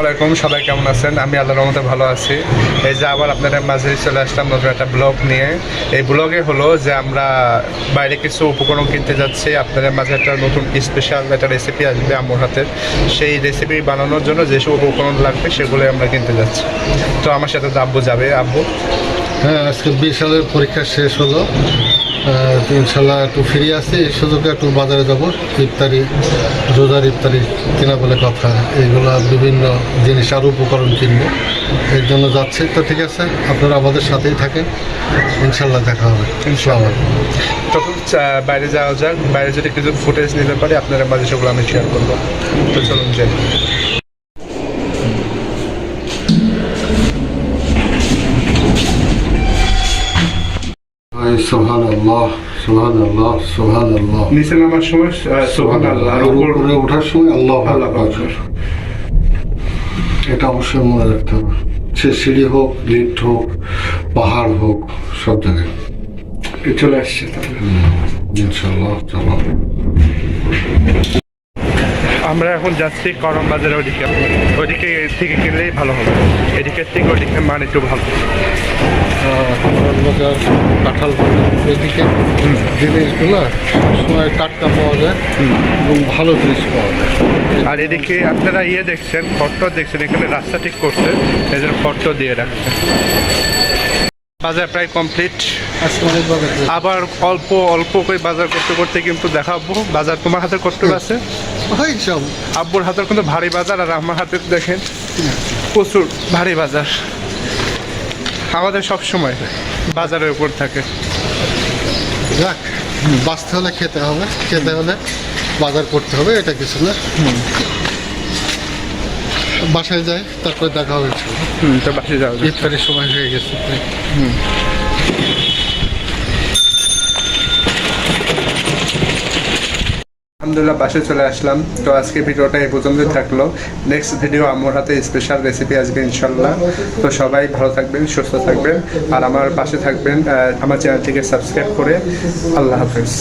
আসসালামাইকুম সবাই কেমন আছেন? আমি আল্লাহর রহমতে ভালো আছি। এই যে আবার আপনাদের মাঝে চলে আসলাম নতুন একটা ব্লগ নিয়ে। এই ব্লগে হলো যে আমরা বাইরে কিছু উপকরণ কিনতে যাচ্ছি। আপনাদের মাঝে একটা নতুন স্পেশাল একটা রেসিপি আসবে আমার হাতে। সেই রেসিপি বানানোর জন্য যেসব উপকরণ লাগবে সেগুলো আমরা কিনতে যাচ্ছি। তো আমার সাথে আব্বু যাবে। আব্বু? হ্যাঁ আজকে বিশ সালের পরীক্ষা শেষ হলো। ইনশাল্লাহ একটু ফিরে আসি। এই সুযোগে একটু বাজারে যাব, ইফতারি, রোজার ইফতারি, কেনা বলে কথা। এইগুলো বিভিন্ন জিনিস আর উপকরণ কিনবো। এর জন্য যাচ্ছি। তো ঠিক আছে, আপনারা আমাদের সাথেই থাকেন। ইনশাল্লাহ দেখা হবে। ইনশাল্লাহ। তখন বাইরে যাওয়া যাক। বাইরে যদি কিছু ফুটেজ নিতে পারি আপনারা মাঝে সেগুলো আমি শেয়ার করব। তো চলুন যাই। সোহান আল্লাহ সোহান আল্লাহ সোহান আল্লাহ নিচে নামার সময় সোহান আল্লাহ উপরে ওঠার সময় আল্লাহ। এটা অবশ্যই মনে রাখতে হবে। সে সিঁড়ি হোক লিফট হোক পাহাড় হোক সব জায়গায়। চলে আসছে তাহলে। ইনশাল্লাহ চলো। আমরা এখন যাচ্ছি করম বাজারের ওদিকে। ওদিকে থেকে কিনলেই ভালো হবে। এদিকে থেকে ওদিকে মান একটু ভালো। বাজার কাঁঠাল এদিকে জিনিসগুলো সবসময় টাটকা পাওয়া যায় এবং ভালো জিনিস পাওয়া যায়। আর এদিকে আপনারা ইয়ে দেখছেন ফটো দেখছেন এখানে রাস্তা ঠিক করছে এদের ফটো দিয়ে রাখছে। বাজার প্রায় কমপ্লিট। আবার অল্প অল্প করে বাজার করতে করতে কিন্তু দেখাবো। বাজার তোমার হাতে করতে আছে? আব্বুর হাতের কিন্তু ভারী বাজার আর আমার হাতে দেখেন। প্রচুর ভারী বাজার। আমাদের সব সময় বাজারের উপর থাকে যাক বাঁচতে হলে খেতে হবে খেতে হলে বাজার করতে হবে এটা কিছু না বাসায় যাই তারপরে দেখা হবে। হুম তো বাসায় যাওয়া। ইফতারের সময় হয়ে গেছে প্রায়। বাসে চলে আসলাম। তো আজকে ভিডিওটা এই পর্যন্তই থাকল। নেক্সট ভিডিও আমার হাতে স্পেশাল রেসিপি আসবে ইনশাল্লাহ তো সবাই ভালো থাকবেন, সুস্থ থাকবেন। আর আমার পাশে থাকবেন আমার চ্যানেলটিকে সাবস্ক্রাইব করে। আল্লাহ হাফেজ।